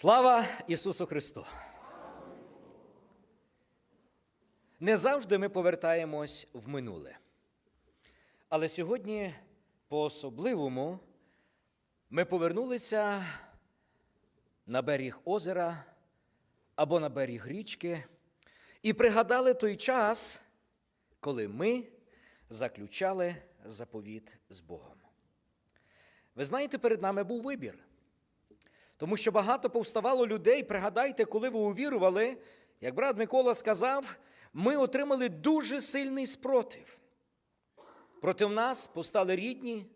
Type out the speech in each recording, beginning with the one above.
Слава Ісусу Христу! Не завжди ми повертаємось в минуле. Але сьогодні, по-особливому, ми повернулися на берег озера або на берег річки і пригадали той час, коли ми заключали заповіт з Богом. Ви знаєте, перед нами був вибір. Тому що багато повставало людей. Пригадайте, коли ви увірували, як брат Микола сказав, ми отримали дуже сильний спротив. Проти нас повстали рідні,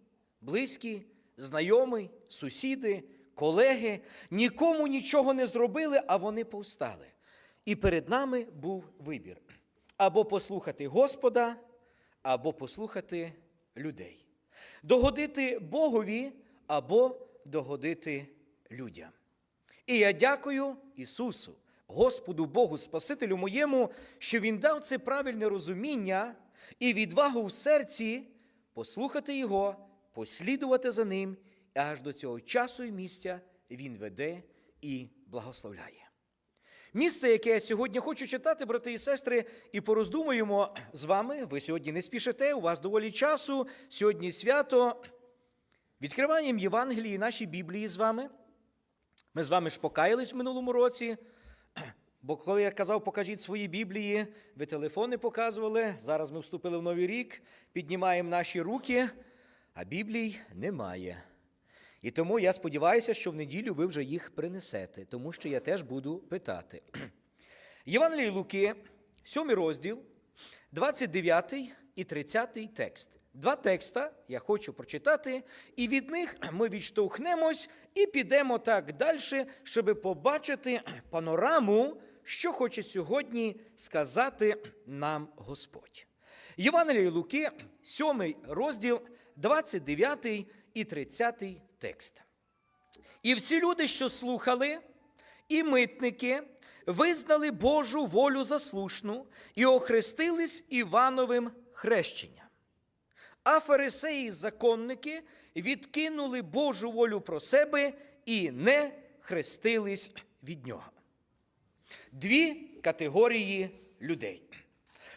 близькі, знайомі, сусіди, колеги. Нікому нічого не зробили, а вони повстали. І перед нами був вибір: або послухати Господа, або послухати людей. Догодити Богові або догодити людям. І я дякую Ісусу, Господу Богу, Спасителю моєму, що Він дав це правильне розуміння і відвагу в серці послухати Його, послідувати за Ним, і аж до цього часу і місця Він веде і благословляє. Місце, яке я сьогодні хочу читати, брати і сестри, і пороздумуємо з вами. Ви сьогодні не спішите, у вас доволі часу. Сьогодні свято. Відкриванням Євангелії нашій Біблії з вами. Ми з вами ж покаялись в минулому році. Бо коли я казав, покажіть свої Біблії, ви телефони показували. Зараз ми вступили в новий рік, піднімаємо наші руки, а Біблій немає. І тому я сподіваюся, що в неділю ви вже їх принесете, тому що я теж буду питати. Євангелії Луки, 7 розділ, 29 і 30 текст. Два текста я хочу прочитати, і від них ми відштовхнемось і підемо так далі, щоб побачити панораму, що хоче сьогодні сказати нам Господь. Євангеліє Луки, 7 розділ, 29 і 30 текст. І всі люди, що слухали, і митники, визнали Божу волю за слушну і охрестились Івановим хрещенням. А фарисеї законники відкинули Божу волю про себе і не хрестились від нього. Дві категорії людей.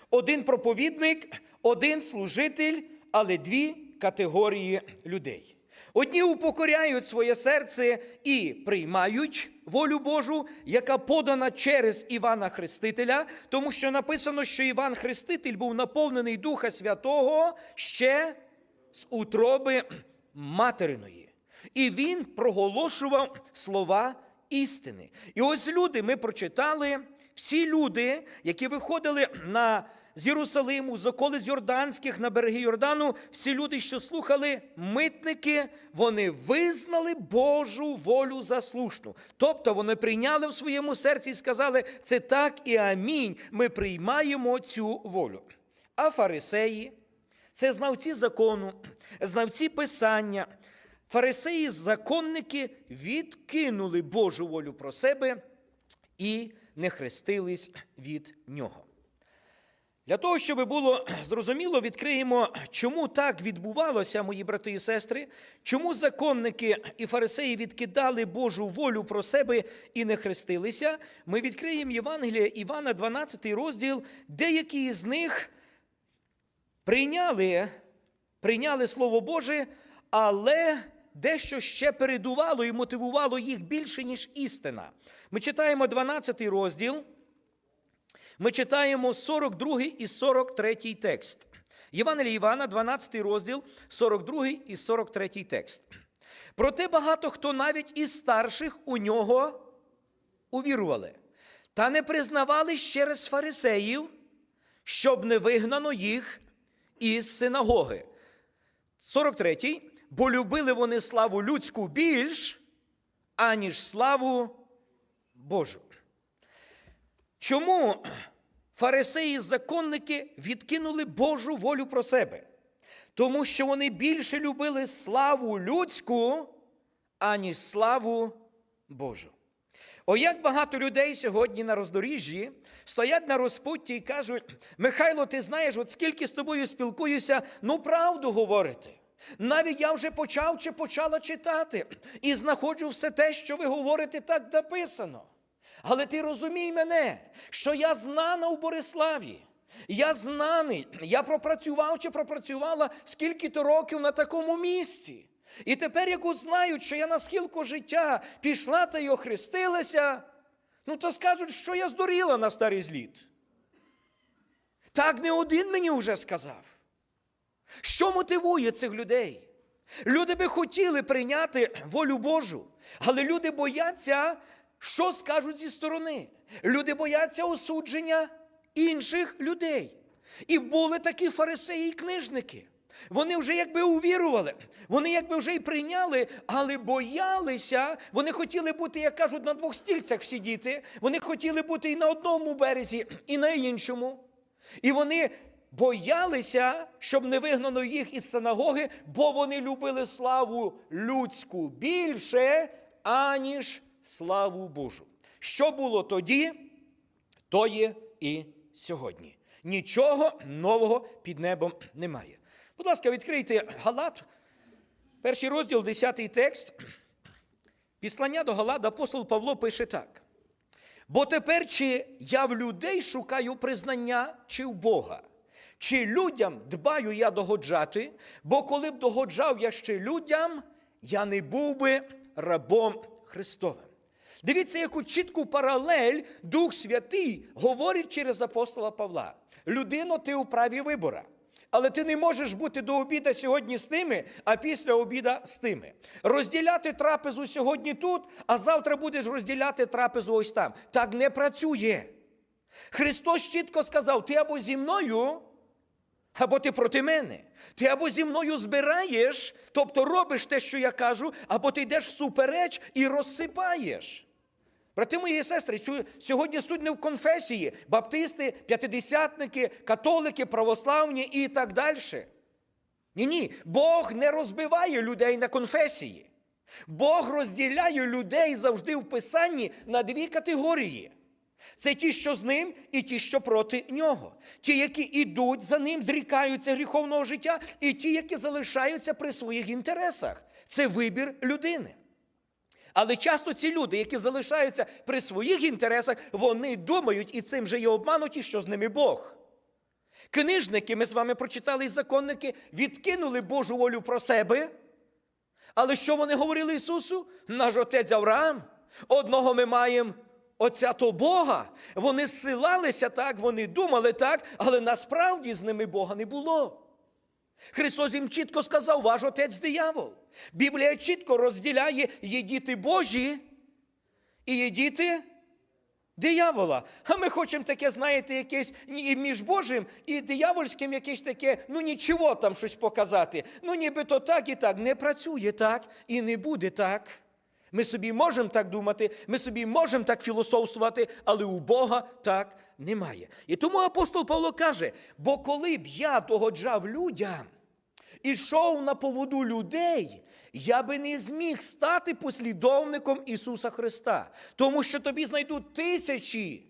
Один проповідник, один служитель, але дві категорії людей. Одні упокоряють своє серце і приймають волю Божу, яка подана через Івана Хрестителя, тому що написано, що Іван Хреститель був наповнений Духа Святого ще з утроби материної. І він проголошував слова істини. І ось люди, ми прочитали, всі люди, які виходили на з Єрусалиму, з околиць Йорданських на береги Йордану, всі люди, що слухали митники, вони визнали Божу волю за слушну. Тобто вони прийняли в своєму серці і сказали, це так і амінь. Ми приймаємо цю волю. А фарисеї це знавці закону, знавці писання. Фарисеї, законники відкинули Божу волю про себе і не хрестились від нього. Для того, щоб було зрозуміло, відкриємо, чому так відбувалося, мої брати і сестри, чому законники і фарисеї відкидали Божу волю про себе і не хрестилися. Ми відкриємо Євангелія Івана, 12 розділ, деякі з них прийняли, прийняли Слово Боже, але дещо ще передувало і мотивувало їх більше, ніж істина. Ми читаємо 12 розділ. Ми читаємо 42 і 43 текст. Євангелія Івана, 12 розділ, 42 і 43 текст. Проте багато хто навіть із старших у нього увірували, та не признавали через фарисеїв, щоб не вигнано їх із синагоги. 43. Бо любили вони славу людську більш, аніж славу Божу. Чому фарисеї законники відкинули Божу волю про себе? Тому що вони більше любили славу людську, аніж славу Божу. О, як багато людей сьогодні на роздоріжжі стоять на розпутті і кажуть: Михайло, ти знаєш, от скільки з тобою спілкуюся, ну правду говорити. Навіть я вже почав чи почала читати і знаходжу все те, що ви говорите, так написано. Але ти розумій мене, що я знана у Бориславі. Я знаний, я пропрацював чи пропрацювала скільки-то років на такому місці. І тепер, як знають, що я на схилку життя пішла та й охрестилася, ну то скажуть, що я здуріла на старий зліт. Так не один мені вже сказав. Що мотивує цих людей? Люди би хотіли прийняти волю Божу, але люди бояться, що скажуть зі сторони. Люди бояться осудження інших людей. І були такі фарисеї і книжники. Вони вже якби увірували, вони якби вже й прийняли, але боялися. Вони хотіли бути, як кажуть, на двох стільцях всі діти. Вони хотіли бути і на одному березі, і на іншому. І вони боялися, щоб не вигнано їх із синагоги, бо вони любили славу людську більше, аніж славу Божу. Що було тоді, то є і сьогодні. Нічого нового під небом немає. Будь ласка, відкрийте Галат, перший розділ, 10 текст. Післання до Галат апостол Павло пише так. Бо тепер чи я в людей шукаю признання, чи в Бога? Чи людям дбаю я догоджати, бо коли б догоджав я ще людям, я не був би рабом Христовим. Дивіться, яку чітку паралель Дух Святий говорить через апостола Павла. Людино, ти у праві вибора. Але ти не можеш бути до обіда сьогодні з тими, а після обіда з тими. Розділяти трапезу сьогодні тут, а завтра будеш розділяти трапезу ось там. Так не працює. Христос чітко сказав: ти або зі мною, або ти проти мене. Ти або зі мною збираєш, тобто робиш те, що я кажу, або ти йдеш всупереч і розсипаєш. Брати мої сестри, сьогодні суть не в конфесії, баптисти, п'ятидесятники, католики, православні і так далі. Ні, ні, Бог не розбиває людей на конфесії. Бог розділяє людей завжди в Писанні на дві категорії. Це ті, що з ним, і ті, що проти нього. Ті, які йдуть за ним, зрікаються гріховного життя, і ті, які залишаються при своїх інтересах. Це вибір людини. Але часто ці люди, які залишаються при своїх інтересах, вони думають, і цим же є обмануті, що з ними Бог. Книжники, ми з вами прочитали і законники, відкинули Божу волю про себе. Але що вони говорили Ісусу? Наш отець Авраам. Одного ми маємо отця то Бога. Вони зсилалися так, вони думали так, але насправді з ними Бога не було. Христос їм чітко сказав, ваш отець диявол. Біблія чітко розділяє є діти Божі і є діти диявола. А ми хочемо таке, знаєте, якесь і між Божим і диявольським якесь таке, ну нічого там щось показати. Ну нібито так і так. Не працює так і не буде так. Ми собі можемо так думати, ми собі можемо так філософствувати, але у Бога так немає. І тому апостол Павло каже: бо коли б я догоджав людям, ішов на поводу людей, я би не зміг стати послідовником Ісуса Христа, тому що тобі знайдуть тисячі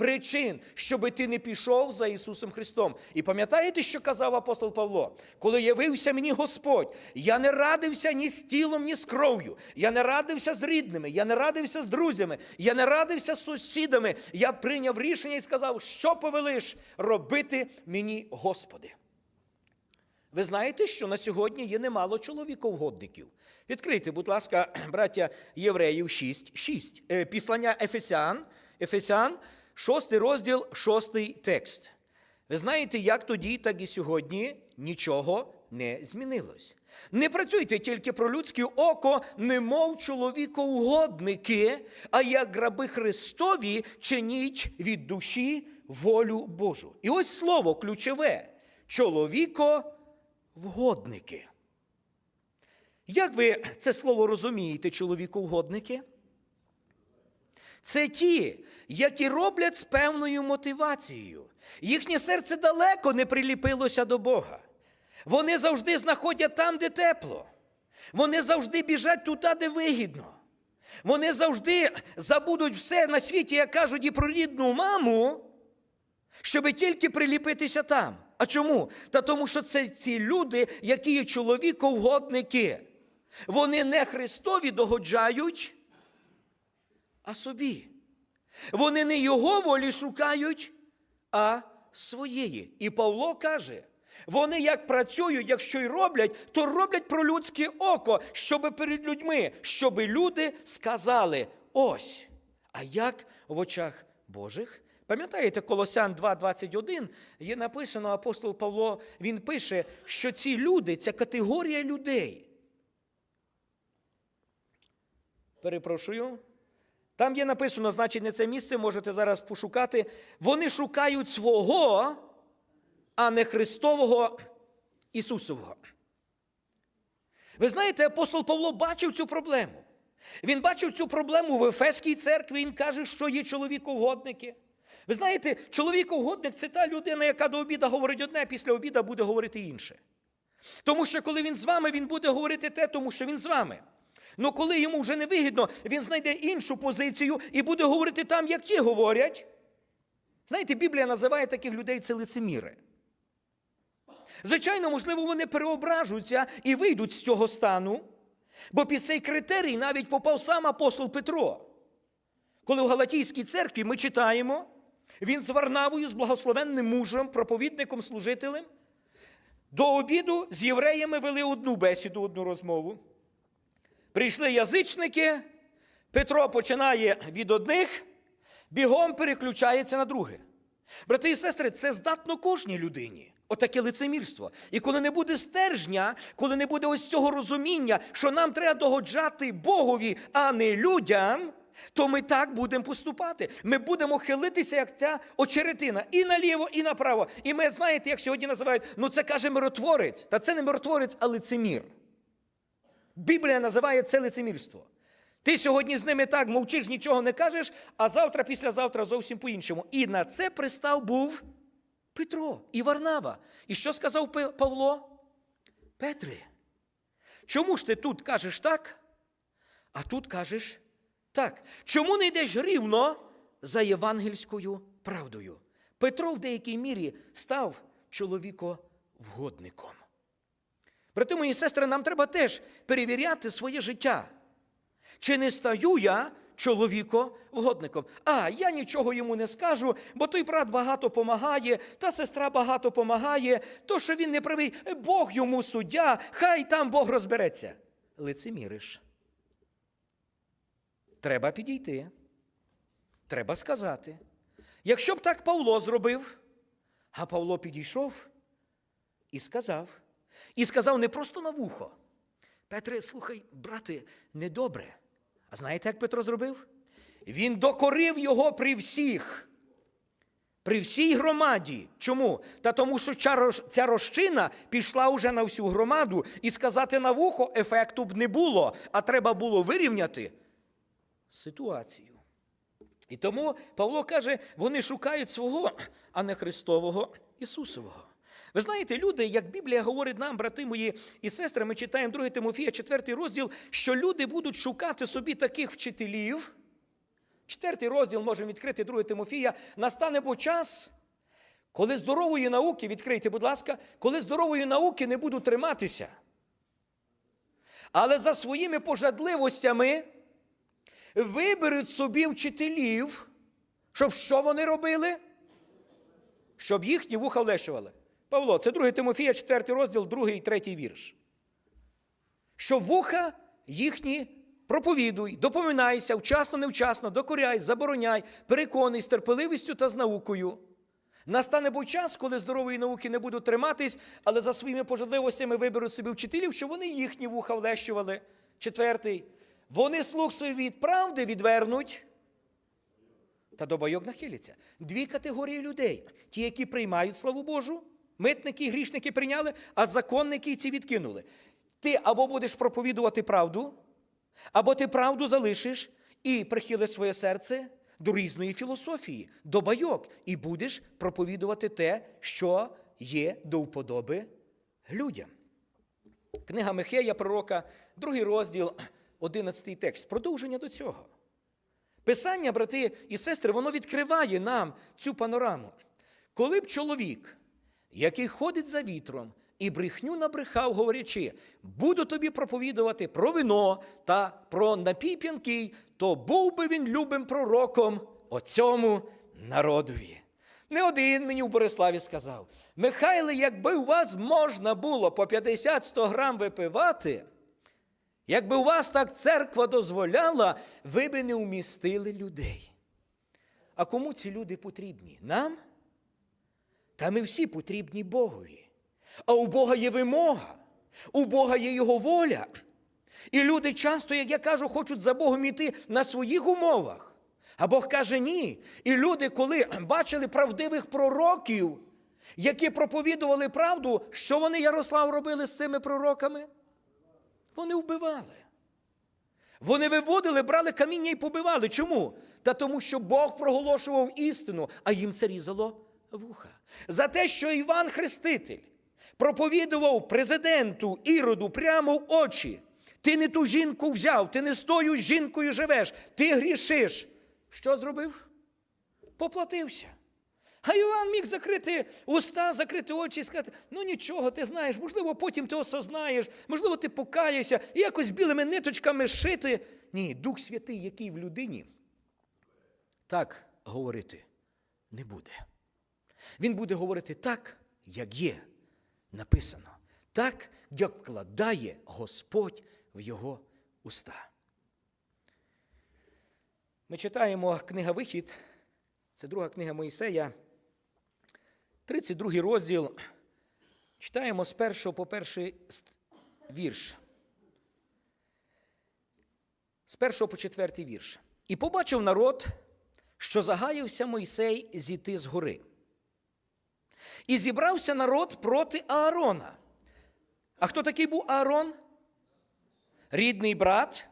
причин, щоби ти не пішов за Ісусом Христом. І пам'ятаєте, що казав апостол Павло? Коли явився мені Господь, я не радився ні з тілом, ні з кров'ю. Я не радився з рідними, я не радився з друзями, я не радився з сусідами. Я прийняв рішення і сказав, що повелиш робити мені, Господи. Ви знаєте, що на сьогодні є немало чоловіковгодників. Відкрийте, будь ласка, браття Євреїв 6, 6. Е, Післання Ефесян, Ефесян, 6 розділ, 6 текст. Ви знаєте, як тоді, так і сьогодні нічого не змінилось. Не працюйте тільки про людське око, немов чоловікоугодники, а як раби Христові чиніть від душі волю Божу. І ось слово ключове чоловіко-вгодники. Як ви це слово розумієте, чоловіковгодники? Це ті, які роблять з певною мотивацією. Їхнє серце далеко не приліпилося до Бога. Вони завжди знаходять там, де тепло. Вони завжди біжать туди, де вигідно. Вони завжди забудуть все на світі, як кажуть, і про рідну маму, щоб тільки приліпитися там. А чому? Та тому, що це ці люди, які є чоловіковгодники. Вони не Христові догоджають, а собі. Вони не його волі шукають, а своєї. І Павло каже: вони як працюють, якщо й роблять, то роблять про людське око, щоби перед людьми, щоби люди сказали: ось. А як в очах Божих? Пам'ятаєте, Колосян 2,21 є написано, апостол Павло, він пише, що ці люди, ця категорія людей. Перепрошую. Там є написано, значить, не це місце, можете зараз пошукати. Вони шукають свого, а не Христового Ісусового. Ви знаєте, апостол Павло бачив цю проблему. Він бачив цю проблему в Ефеській церкві, він каже, що є чоловіковгодники. Ви знаєте, чоловіковгодник це та людина, яка до обіда говорить одне, а після обіда буде говорити інше. Тому що коли він з вами, він буде говорити те, тому що він з вами. Ну коли йому вже не вигідно, він знайде іншу позицію і буде говорити там, як ті говорять. Знаєте, Біблія називає таких людей це лицеміри. Звичайно, можливо, вони переображуються і вийдуть з цього стану, бо під цей критерій навіть попав сам апостол Петро. Коли в Галатійській церкві ми читаємо, він з Варнавою, з благословенним мужем, проповідником, служителем, до обіду з євреями вели одну бесіду, одну розмову. Прийшли язичники, Петро починає від одних, бігом переключається на друге. Брати і сестри, це здатно кожній людині. Отаке лицемірство. І коли не буде стержня, коли не буде ось цього розуміння, що нам треба догоджати Богові, а не людям, то ми так будемо поступати. Ми будемо хилитися, як ця очеретина, і наліво, і направо. І ми знаєте, як сьогодні називають, ну це каже миротворець. Та це не миротворець, а лицемір. Біблія називає це лицемірство. Ти сьогодні з ними так мовчиш, нічого не кажеш, а завтра, післязавтра зовсім по-іншому. І на це пристав був Петро і Варнава. І що сказав Павло? Петре, чому ж ти тут кажеш так, а тут кажеш так? Чому не йдеш рівно за євангельською правдою? Петро в деякій мірі став чоловіковгодником. Брати мої сестри, нам треба теж перевіряти своє життя. Чи не стаю я чоловіковгодником? А, я нічого йому не скажу, бо той брат багато помагає, та сестра багато помагає, то, що він не правий, Бог йому суддя, хай там Бог розбереться. Лицеміриш. Треба підійти. Треба сказати. Якщо б так Павло зробив, а Павло підійшов і сказав, і сказав не просто на вухо. Петре, слухай, брате, недобре. А знаєте, як Петро зробив? Він докорив його при всіх, при всій громаді. Чому? Та тому, що ця роз- розчина пішла уже на всю громаду, і сказати на вухо ефекту б не було, а треба було вирівняти ситуацію. І тому Павло каже, вони шукають свого, а не Христового Ісусового. Ви знаєте, люди, як Біблія говорить нам, брати мої і сестри, ми читаємо 2 Тимофія, 4 розділ, що люди будуть шукати собі таких вчителів. Четвертий розділ можемо відкрити 2 Тимофія. Настане бо час, коли здорової науки, відкрийте, будь ласка, коли здорової науки не будуть триматися. Але за своїми пожадливостями виберуть собі вчителів, щоб що вони робили? Щоб їхні вуха влещували. Павло, це 2 Тимофія, 4 розділ, 2 і 3 вірш. Щоб вуха їхні проповідуй, допоминайся, вчасно, невчасно, докоряй, забороняй, переконуй з терпеливістю та з наукою. Настане бо час, коли здорової науки не будуть триматись, але за своїми пожадливостями виберуть собі вчителів, щоб вони їхні вуха влещували. Четвертий. Вони слух свій від правди відвернуть, та до байок нахиляться. Дві категорії людей: ті, які приймають славу Божу, митники і грішники прийняли, а законники ці відкинули. Ти або будеш проповідувати правду, або ти правду залишиш і прихилиш своє серце до різної філософії, до байок, і будеш проповідувати те, що є до вподоби людям. Книга Михея, пророка, другий розділ, одинадцятий текст. Продовження до цього. Писання, брати і сестри, воно відкриває нам цю панораму. Коли б чоловік який ходить за вітром, і брехню набрехав, говорячи, буду тобі проповідувати про вино та про напій то був би він любим пророком оцьому народові. Не один мені в Бориславі сказав: Михайле, якби у вас можна було по 50-100 грам випивати, якби у вас так церква дозволяла, ви би не вмістили людей. А кому ці люди потрібні? Нам? Та ми всі потрібні Богові. А у Бога є вимога, у Бога є Його воля. І люди часто, як я кажу, хочуть за Богом іти на своїх умовах. А Бог каже ні. І люди, коли бачили правдивих пророків, які проповідували правду, що вони, Ярослав, робили з цими пророками? Вони вбивали. Вони виводили, брали каміння і побивали. Чому? Та тому, що Бог проголошував істину, а їм це різало вуха. За те, що Іван Хреститель проповідував президенту Іроду прямо в очі. Ти не ту жінку взяв, ти не з тою жінкою живеш, ти грішиш. Що зробив? Поплатився. А Іван міг закрити уста, закрити очі і сказати: ну нічого, ти знаєш, можливо, потім ти осознаєш, можливо, ти покаєшся і якось білими ниточками шити. Ні, Дух Святий, який в людині, так говорити не буде. Він буде говорити так, як є написано, так, як вкладає Господь в його уста. Ми читаємо книга Вихід, це друга книга Моїсея, 32 розділ. Читаємо з першого по перший вірш. З першого по четвертий вірш. І побачив народ, що загаявся Мойсей зійти з гори. І зібрався народ проти Аарона. А хто такий був Аарон? Рідний брат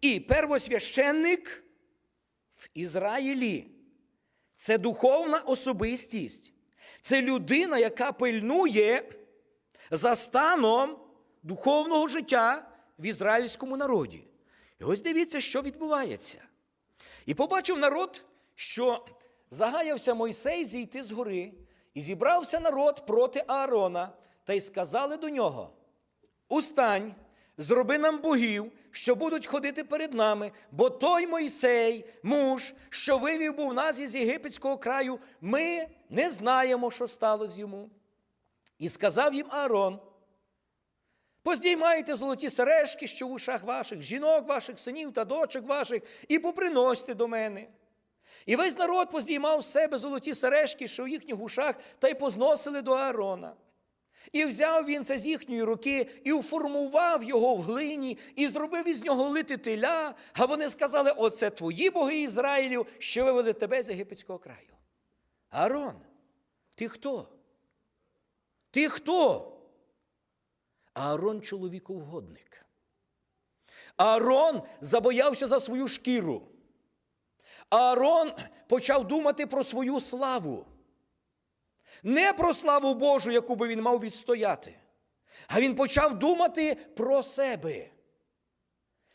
і первосвященник в Ізраїлі. Це духовна особистість. Це людина, яка пильнує за станом духовного життя в ізраїльському народі. І ось дивіться, що відбувається. І побачив народ, що загаявся Мойсей зійти з гори, і зібрався народ проти Аарона, та й сказали до нього: Устань, зроби нам богів, що будуть ходити перед нами, бо той Мойсей, муж, що вивів був нас із єгипетського краю, ми не знаємо, що сталося йому. І сказав їм Аарон: Поздіймайте золоті сережки, що в ушах ваших, жінок ваших, синів та дочок ваших, і поприносьте до мене. І весь народ поздіймав з себе золоті сережки, що в їхніх ушах, та й позносили до Аарона. І взяв він це з їхньої руки, і уформував його в глині, і зробив із нього лити теля. А вони сказали: Оце твої боги Ізраїлю, що вивели тебе з єгипетського краю. Аарон, ти хто? Ти хто? Аарон чоловіковгодник. Аарон забоявся за свою шкіру. Аарон почав думати про свою славу. Не про славу Божу, яку би він мав відстояти, а він почав думати про себе.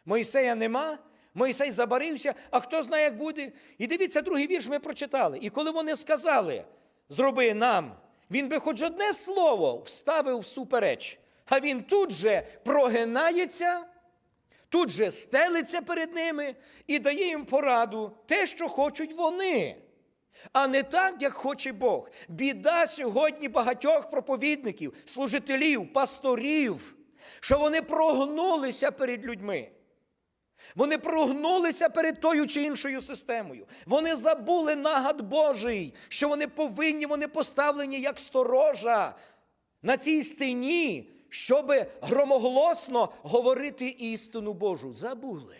Мойсея нема, Мойсей забарився, а хто знає, як буде. І дивіться, другий вірш ми прочитали. І коли вони сказали, зроби нам, він би хоч одне слово вставив всупереч, а він тут же прогинається. Тут же стелиться перед ними і дає їм пораду те, що хочуть вони, а не так, як хоче Бог. Біда сьогодні багатьох проповідників, служителів, пасторів, що вони прогнулися перед людьми. Вони прогнулися перед тою чи іншою системою. Вони забули нагад Божий, що вони повинні, вони поставлені як сторожа на цій стіні щоб громоголосно говорити істину Божу. Забули.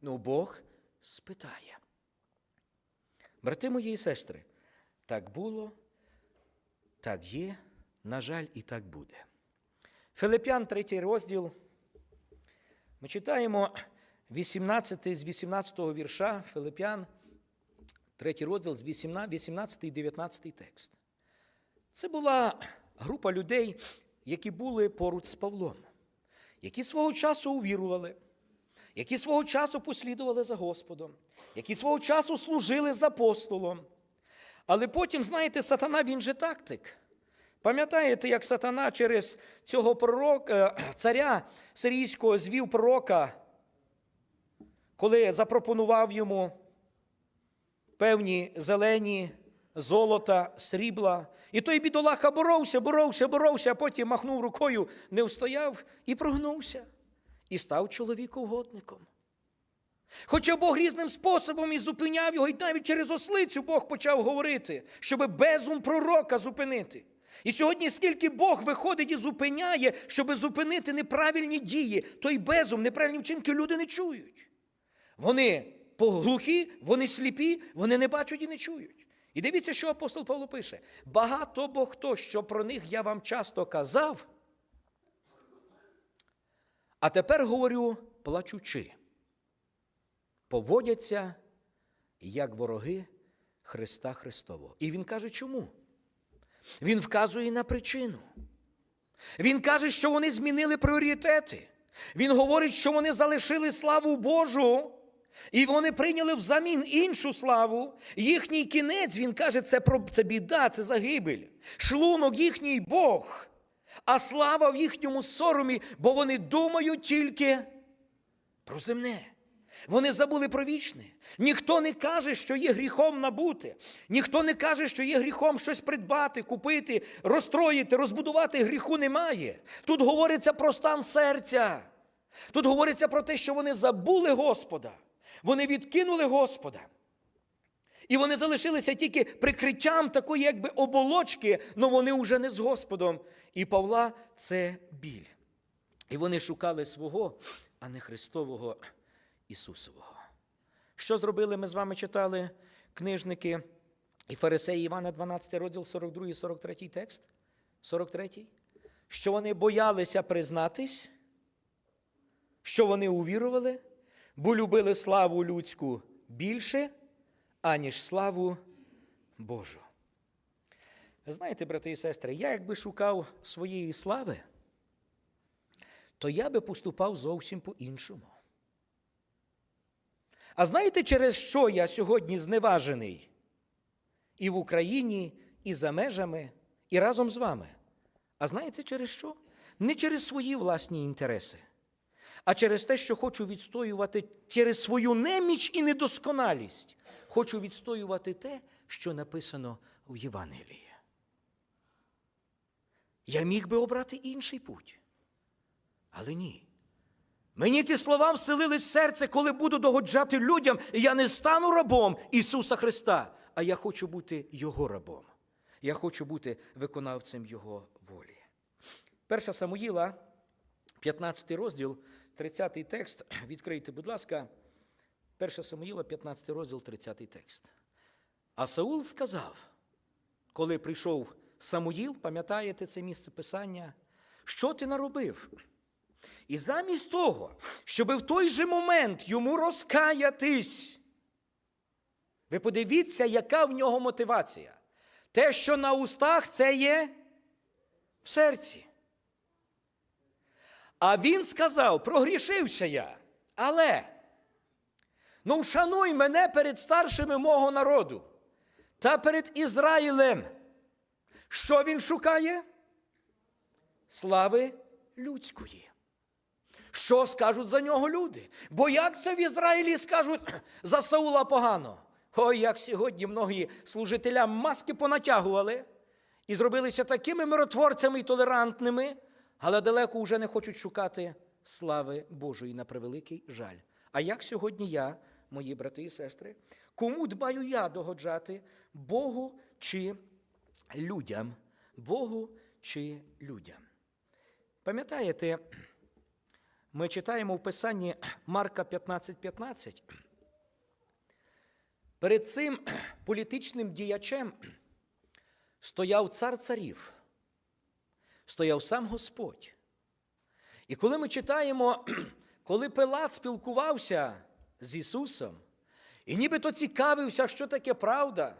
Ну Бог спитає. Брати мої і сестри, так було, так є, на жаль, і так буде. Филип'ян, третій розділ. Ми читаємо 18 з 18 вірша Филип'ян, третій розділ з 18 і 19 текст. Це була група людей, які були поруч з Павлом, які свого часу увірували, які свого часу послідували за Господом, які свого часу служили з апостолом. Але потім, знаєте, сатана він же тактик. Пам'ятаєте, як сатана через цього пророка, е, царя сирійського звів пророка, коли запропонував йому певні зелені, золота, срібла. І той бідолаха боровся, боровся, боровся, а потім махнув рукою, не встояв і прогнувся, і став чоловікоугодником. Хоча Бог різним способом і зупиняв його, і навіть через ослицю Бог почав говорити, щоб безум пророка зупинити. І сьогодні, скільки Бог виходить і зупиняє, щоб зупинити неправильні дії, той безум, неправильні вчинки люди не чують. Вони поглухі, вони сліпі, вони не бачать і не чують. І дивіться, що апостол Павло пише: багато бо хто, що про них я вам часто казав, а тепер говорю, плачучи, поводяться як вороги Христа Христового. І він каже, чому? Він вказує на причину. Він каже, що вони змінили пріоритети. Він говорить, що вони залишили славу Божу, і вони прийняли взамін іншу славу. Їхній кінець, він каже, це, про- це біда, це загибель. Шлунок їхній Бог, а слава в їхньому соромі, бо вони думають тільки про земне. Вони забули про вічне. Ніхто не каже, що є гріхом набути. Ніхто не каже, що є гріхом щось придбати, купити, розстроїти, розбудувати. Гріху немає. Тут говориться про стан серця. Тут говориться про те, що вони забули Господа. Вони відкинули Господа. І вони залишилися тільки прикриттям такої, якби оболочки, але вони вже не з Господом. І Павла це біль. І вони шукали свого, а не Христового Ісусового. Що зробили? Ми з вами читали книжники і фарисеї Івана 12 розділ 42 43 текст. 43. Що вони боялися признатись, що вони увірували, бо любили славу людську більше, аніж славу Божу. Знаєте, брати і сестри, я якби шукав своєї слави, то я би поступав зовсім по-іншому. А знаєте, через що я сьогодні зневажений і в Україні, і за межами, і разом з вами? А знаєте через що? Не через свої власні інтереси, а через те, що хочу відстоювати через свою неміч і недосконалість. Хочу відстоювати те, що написано в Євангелії. Я міг би обрати інший путь. Але ні. Мені ці слова вселили в серце, коли буду догоджати людям, я не стану рабом Ісуса Христа, а я хочу бути Його рабом. Я хочу бути виконавцем Його волі. Перша Самуїла, 15 розділ, 30 текст. Відкрийте, будь ласка. Перша Самуїла, 15 розділ, 30 текст. А Саул сказав, коли прийшов Самуїл, пам'ятаєте це місце писання, що ти наробив? І замість того, щоб в той же момент йому розкаятись, ви подивіться, яка в нього мотивація. Те, що на устах, це є в серці. А він сказав: прогрішився я, але ну вшануй мене перед старшими мого народу та перед Ізраїлем. Що він шукає? Слави людської. Що скажуть за нього люди? Бо як це в Ізраїлі скажуть за Саула погано? Ой, як сьогодні многі служителям маски понатягували і зробилися такими миротворцями і толерантними, але далеко вже не хочуть шукати слави Божої на превеликий жаль. А як сьогодні я, мої брати і сестри, кому дбаю я догоджати Богу чи людям? Богу чи людям? Пам'ятаєте, ми читаємо в Писанні Марка 15:15. 15. Перед цим політичним діячем стояв цар царів, стояв сам Господь. І коли ми читаємо, коли Пилат спілкувався з Ісусом, і нібито цікавився, що таке правда.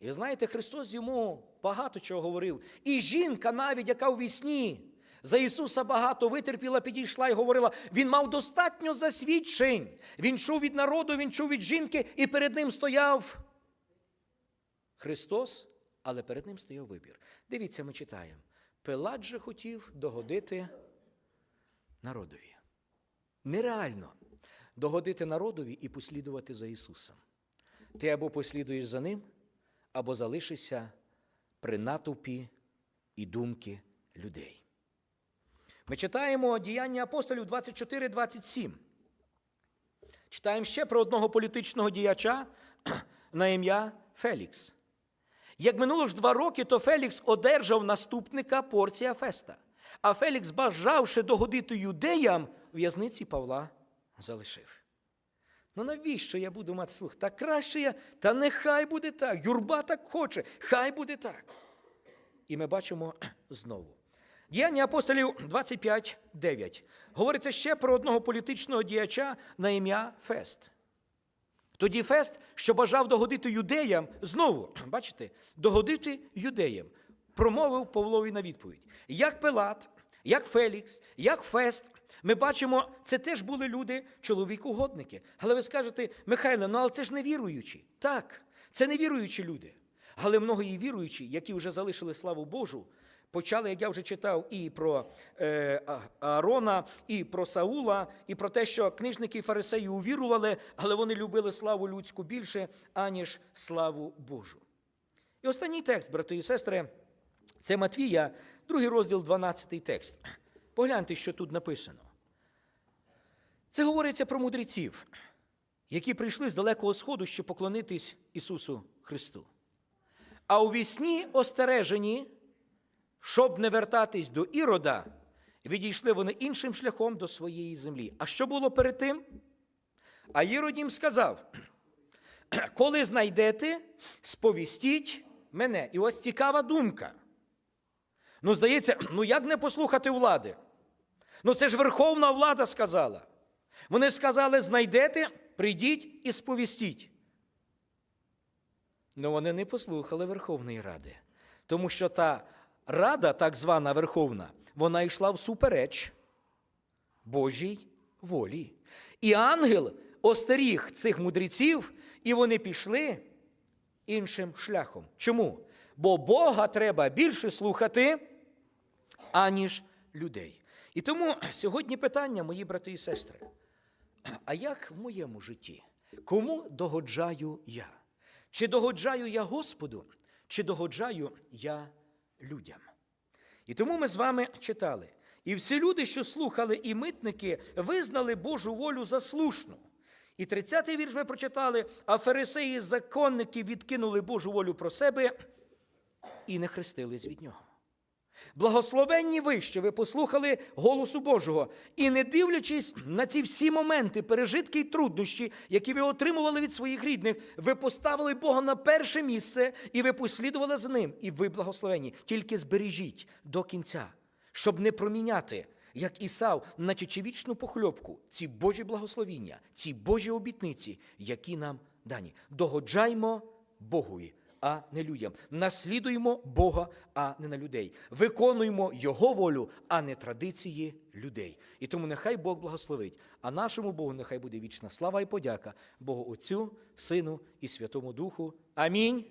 І ви знаєте, Христос йому багато чого говорив. І жінка, навіть яка у вісні за Ісуса багато витерпіла, підійшла і говорила, Він мав достатньо засвідчень. Він чув від народу, він чув від жінки, і перед ним стояв Христос, але перед ним стояв вибір. Дивіться, ми читаємо. Пилат же хотів догодити народові. Нереально догодити народові і послідувати за Ісусом. Ти або послідуєш за Ним, або залишишся при натовпі і думки людей. Ми читаємо діяння апостолів 24-27. Читаємо ще про одного політичного діяча на ім'я Фелікс. Як минуло ж два роки, то Фелікс одержав наступника Порція Феста. А Фелікс, бажавши догодити юдеям, в'язниці Павла залишив. Ну навіщо я буду мати слух? Та краще я, та нехай буде так. Юрба так хоче, хай буде так. І ми бачимо знову. Діяння апостолів 25.9. Говориться ще про одного політичного діяча на ім'я Фест. Тоді Фест, що бажав догодити юдеям, знову, бачите, догодити юдеям, промовив Павлові на відповідь. Як Пилат, як Фелікс, як Фест, ми бачимо, це теж були люди, чоловік-угодники. Але ви скажете, Михайло, ну але це ж не віруючі. Так, це не віруючі люди. Але многої віруючі, які вже залишили славу Божу, почали, як я вже читав, і про е, Аарона, і про Саула, і про те, що книжники фарисеї увірували, але вони любили славу людську більше, аніж славу Божу. І останній текст, брати і сестри, це Матвія, другий розділ, 12 текст. Погляньте, що тут написано. Це говориться про мудреців, які прийшли з далекого сходу, щоб поклонитись Ісусу Христу. А у вісні остережені, щоб не вертатись до Ірода, відійшли вони іншим шляхом до своєї землі. А що було перед тим? А Ірод їм сказав: коли знайдете, сповістіть мене. І ось цікава думка. Ну, здається, ну як не послухати влади? Ну це ж верховна влада сказала. Вони сказали: знайдете, прийдіть і сповістіть. Ну вони не послухали Верховної Ради, тому що та рада, так звана Верховна, вона йшла всупереч Божій волі. І ангел остеріг цих мудреців, і вони пішли іншим шляхом. Чому? Бо Бога треба більше слухати, аніж людей. І тому сьогодні питання, мої брати і сестри. А як в моєму житті? Кому догоджаю я? Чи догоджаю я Господу, чи догоджаю я людям? І тому ми з вами читали. І всі люди, що слухали, і митники, визнали Божу волю за слушну. І 30-й вірш ми прочитали, а фарисеї, законники відкинули Божу волю про себе і не хрестились від нього. Благословенні ви, що ви послухали голосу Божого, і не дивлячись на ці всі моменти, пережитки і труднощі, які ви отримували від своїх рідних, ви поставили Бога на перше місце, і ви послідували за ним, і ви благословенні. Тільки збережіть до кінця, щоб не проміняти, як Ісав, наче чевічну похльопку, ці Божі благословіння, ці Божі обітниці, які нам дані. Догоджаймо Богові а не людям. Наслідуємо Бога, а не на людей. Виконуємо Його волю, а не традиції людей. І тому нехай Бог благословить, а нашому Богу нехай буде вічна слава і подяка Богу Отцю, Сину і Святому Духу. Амінь.